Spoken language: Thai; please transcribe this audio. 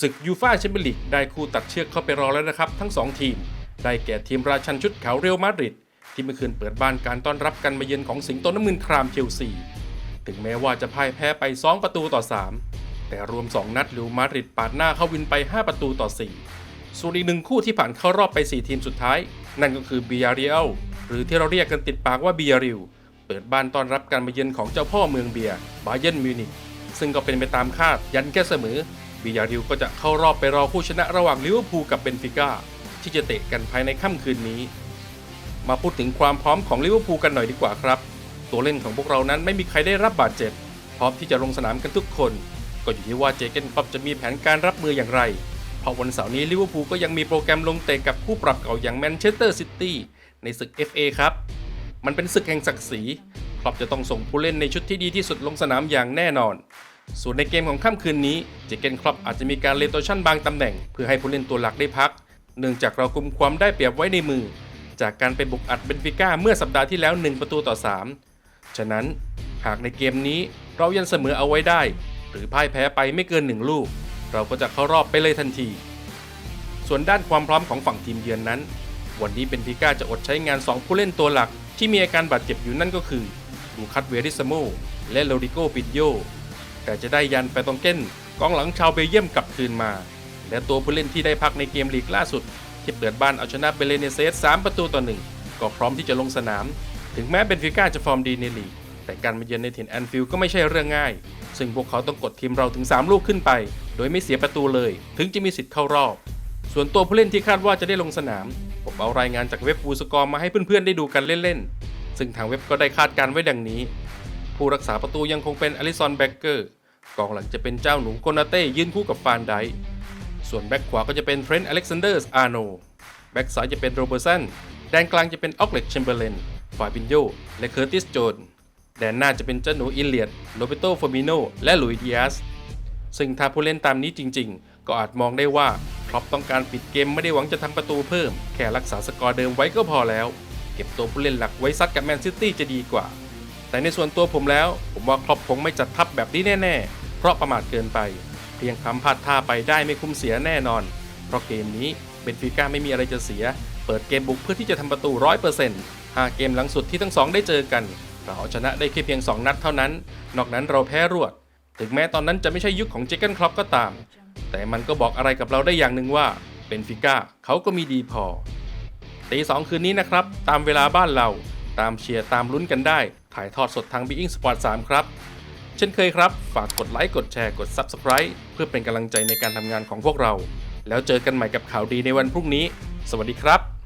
ศึกยูฟ่าแชมเปี้ยนลีกได้คู่ตัดเชือกเข้าไปรอแล้วนะครับ ทั้ง 2 ทีม ได้แก่ทีมราชันชุดขาวเรอัลมาดริดที่เมื่อคืนเปิดบ้านการต้อนรับการมาเยือนของสิงโตน้ำเงินครามเชลซี ถึงแม้ว่าจะพ่ายแพ้ไป 2 ประตูต่อ 3 แต่รวม 2 นัดเรอัลมาดริดปาดหน้าเข้าวินไป 5 ประตูต่อ 4 ส่วนอีกหนึ่งคู่ที่ผ่านเข้ารอบไป 4 ทีมสุดท้าย นั่นก็คือเบียริเอลหรือที่เราเรียกกันติดปากว่าเบียริลเปิดบ้านต้อนรับการมาเยือนของเจ้าพ่อเมืองเบียร์บาเยนมิวนิกซึ่งก็เป็นไปตามคาดยันแค่เสมอ บียาริลก็จะเข้ารอบไปรอผู้ชนะระหว่างลิเวอร์พูลกับเบนฟิก้าที่จะเตะกันภายในค่ำคืนนี้ มาพูดถึงความพร้อมของลิเวอร์พูลกันหน่อยดีกว่าครับ ตัวเล่นของพวกเรานั้นไม่มีใครได้รับบาดเจ็บ พร้อมที่จะลงสนามกันทุกคน ก็อยู่ที่ว่าเจเกนคอปจะมีแผนการรับมืออย่างไร เพราะวันเสาร์นี้ลิเวอร์พูลก็ยังมีโปรแกรมลงเตะกับคู่ปรับเก่าอย่างแมนเชสเตอร์ซิตี้ในศึก FA ครับ มันเป็นศึกแห่งศักดิ์ศรีคอปจะต้องส่งผู้เล่นในชุดที่ดีที่สุดลงสนามอย่างแน่นอน ส่วนในเกมของค่ำคืนนี้เจเกนครอปอาจจะมีการเลโตชั่นบางตำแหน่ง เพื่อให้ผู้เล่นตัวหลักได้พัก เนื่องจากเรากุมความได้เปรียบไว้ในมือ จากการไปบุกอัดเบนฟิก้าเมื่อสัปดาห์ที่แล้ว 1 ประตูต่อ 3 ฉะนั้นหากในเกมนี้เรายังเสมอเอาไว้ได้ หรือพ่ายแพ้ไปไม่เกิน 1 ลูก เราก็จะเข้ารอบไปเลยทันที ส่วนด้านความพร้อมของฝั่งทีมเยือนนั้น วันนี้เบนฟิก้าจะอดใช้งาน 2 ผู้เล่นตัวหลัก ที่มีอาการบาดเจ็บอยู่นั่นก็คือลูคัสเวริสโมและโลริโกปิดโย แต่จะได้ยันไปตองเก้นกองหลังชาวเบลเยียมกลับคืนมา และตัวผู้เล่นที่ได้พักในเกมลีกล่าสุด ที่เปิดบ้านเอาชนะเบเลเนเซส3ประตูต่อหนึ่งก็พร้อมที่จะลงสนาม ถึงแม้เบนฟิก้าจะฟอร์มดีในลีก แต่การมาเยือนในถิ่นแอนฟิลด์ก็ไม่ใช่เรื่องง่าย ซึ่งพวกเขาต้องกดทีมเราถึง 3 ลูกขึ้นไป โดยไม่เสียประตูเลย ถึงจะมีสิทธิ์เข้ารอบ ส่วนตัวผู้เล่นที่คาดว่าจะได้ลงสนาม ผมเอารายงานจากเว็บฟูสกอร์มาให้เพื่อนๆได้ดูกันเล่นๆซึ่งทางเว็บก็ได้คาดการณ์ไว้ดังนี้ ผู้รักษาประตูยังคงเป็นอลิซอนแบ็กเกอร์ กองหลังจะเป็นเจ้าหนูโกนาเต้ยืนคู่กับฟานไดส่วนแบ็กขวาก็จะเป็นเทรนต์อเล็กซานเดอร์สอาร์โนแบ็กซ้ายจะเป็นโรเบอร์สันแดนกลางจะเป็นออกเล็กเชมเบอร์เลนฟาบินโยและเคอร์ติสโจนแดนหน้าจะเป็นเจ้าหนูอินเลียดโรเบโตฟอร์มิโนและลุยดิอาสซึ่งถ้าผู้เล่นตามนี้จริง ๆ ก็อาจมองได้ว่าครอปต้องการปิดเกมไม่ได้หวังจะทำประตูเพิ่ม แค่รักษาสกอร์เดิมไว้ก็พอแล้ว เก็บตัวผู้เล่นหลักไว้ซัดกับแมนซิตี้จะดีกว่า แต่ในส่วนตัวผมแล้ว ผมว่าครอปคงไม่จัดทัพแบบนี้แน่ ๆ เพราะประมาทเกินไป เพียงทำพลาดท่าไปได้ไม่คุ้มเสียแน่นอน เพราะเกมนี้เบนฟิก้าไม่มีอะไรจะเสีย เปิดเกมบุกเพื่อที่จะทำประตู 100%หากเกมหลังสุดที่ทั้งสองได้เจอกัน เราชนะได้แค่เพียง 2 นัดเท่านั้น นอกนั้นเราแพ้รวด ถึงแม้ตอนนั้นจะไม่ใช่ยุคของเจเกนครอปก็ตาม แต่มันก็บอกอะไรกับเราได้อย่างหนึ่งว่าเบนฟิก้าเขาก็มีดีพอตีสองคืนนี้นะครับ ตามเวลาบ้านเรา ตามเชียร์ตามลุ้นกันได้ ถ่ายทอดสดทาง Being Sport 3 ครับ เช่นเคยครับ ฝากกดไลค์ กดแชร์ กด Subscribe เพื่อเป็นกำลังใจในการทำงานของพวกเรา แล้วเจอกันใหม่กับข่าวดีในวันพรุ่งนี้ สวัสดีครับ